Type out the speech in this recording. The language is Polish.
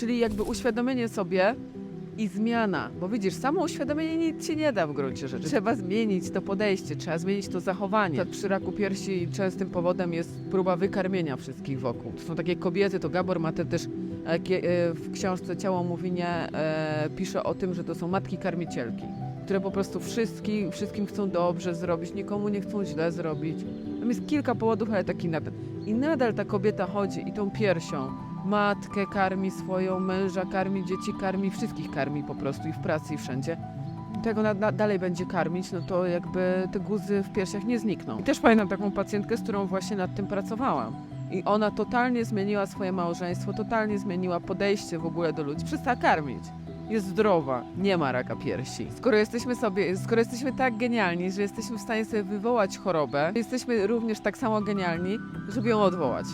Czyli jakby uświadomienie sobie i zmiana. Bo widzisz, samo uświadomienie nic ci nie da w gruncie rzeczy. Trzeba zmienić to podejście, trzeba zmienić to zachowanie. Tak przy raku piersi częstym powodem jest próba wykarmienia wszystkich wokół. To są takie kobiety, to Gabor ma te też e, e, w książce Ciało mówi nie e, pisze o tym, że to są matki karmicielki, które po prostu wszystkim, wszystkim chcą dobrze zrobić, nikomu nie chcą źle zrobić. Tam jest kilka powodów, ale taki napęd. I nadal ta kobieta chodzi i tą piersią matkę karmi swoją, męża karmi, dzieci karmi, wszystkich karmi po prostu i w pracy i wszędzie. Tego na, na, dalej będzie karmić, no to jakby te guzy w piersiach nie znikną. I też pamiętam taką pacjentkę, z którą właśnie nad tym pracowałam. I ona totalnie zmieniła swoje małżeństwo, totalnie zmieniła podejście w ogóle do ludzi. Przestała karmić. Jest zdrowa, nie ma raka piersi. Skoro jesteśmy sobie, skoro jesteśmy tak genialni, że jesteśmy w stanie sobie wywołać chorobę, jesteśmy również tak samo genialni, żeby ją odwołać.